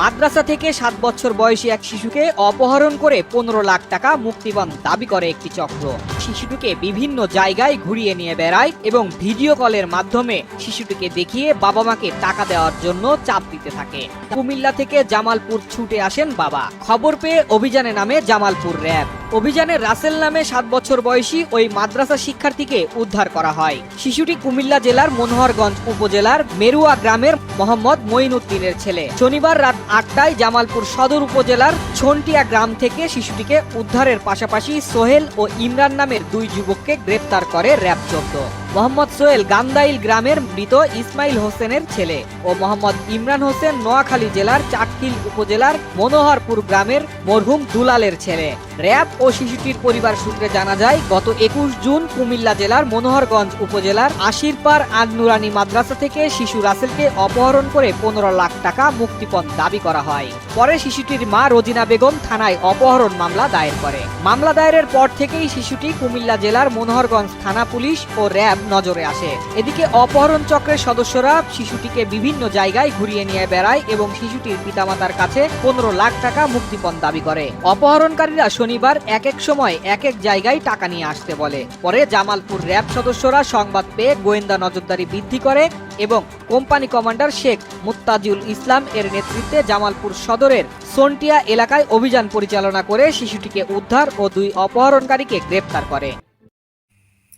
মাদ্রাসা থেকে সাত বছর বয়সী এক শিশুকে অপহরণ করে পনেরো লাখ টাকা মুক্তিপণ দাবি করে একটি চক্র। শিশুটিকে বিভিন্ন জায়গায় ঘুরিয়ে নিয়ে বেড়ায় এবং ভিডিও কলের মাধ্যমে শিশুটিকে দেখিয়ে বাবা মাকে টাকা দেওয়ার জন্য চাপ দিতে থাকে। কুমিল্লা থেকে জামালপুর ছুটে আসেন বাবা। খবর পেয়ে অভিযানে নামে জামালপুর র্যাব। অভিযানে রাসেল নামে সাত বছর বয়সী ওই মাদ্রাসা শিক্ষার্থীকে উদ্ধার করা হয়। শিশুটি কুমিল্লা জেলার মনোহরগঞ্জ উপজেলার মেরুয়া গ্রামের মোহাম্মদ মঈনুদ্দিনের ছেলে। শনিবার রাত আটটায় জামালপুর সদর উপজেলার ছন্টিয়া গ্রাম থেকে শিশুটিকে উদ্ধারের পাশাপাশি সোহেল ও ইমরান দুই যুবককে গ্রেপ্তার করে র্যাব চোদ্দ। মোহাম্মদ সোহেল গান্দাইল গ্রামের মৃত ইসমাইল হোসেনের ছেলে ও মোহাম্মদ ইমরান হোসেন নোয়াখালী জেলার চাটকিল উপজেলার মনোহরপুর গ্রামের মরহুম দুলালের ছেলে। র্যাব ও শিশুটির পরিবার সূত্রে জানা যায়, গত একুশ জুন কুমিল্লা জেলার মনোহরগঞ্জ উপজেলার আশিরপার আন নুরানি মাদ্রাসা থেকে শিশু রাসেলকে অপহরণ করে পনেরো লাখ টাকা মুক্তিপণ দাবি করা হয়। পরে শিশুটির মা রোজিনা বেগম থানায় অপহরণ মামলা দায়ের করে। মামলা দায়েরের পর থেকেই শিশুটি কুমিল্লা জেলার মনোহরগঞ্জ থানা পুলিশ ও র্যাব নজরে আসে। এদিকে অপহরণ চক্রের সদস্যরা শিশুটিকে বিভিন্ন জায়গায় ঘুরিয়ে নিয়ে বেড়ায় এবং শিশুটির পিতামাতার কাছে পনেরো লাখ টাকা মুক্তিপণ দাবি করে। অপহরণকারীরা শনিবার এক এক সময় এক এক জায়গায় টাকা নিয়ে আসতে বলে। পরে জামালপুর র্যাব সদস্যরা সংবাদ পেয়ে গোয়েন্দা নজরদারি বৃদ্ধি করে এবং কোম্পানি কমান্ডার শেখ মুত্তাজিউল ইসলাম এর নেতৃত্বে জামালপুর সদরের সোনটিয়া এলাকায় অভিযান পরিচালনা করে শিশুটিকে উদ্ধার ও দুই অপহরণকারীকে গ্রেপ্তার করে।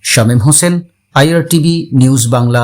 Shamim Hossain IRTV news Bangla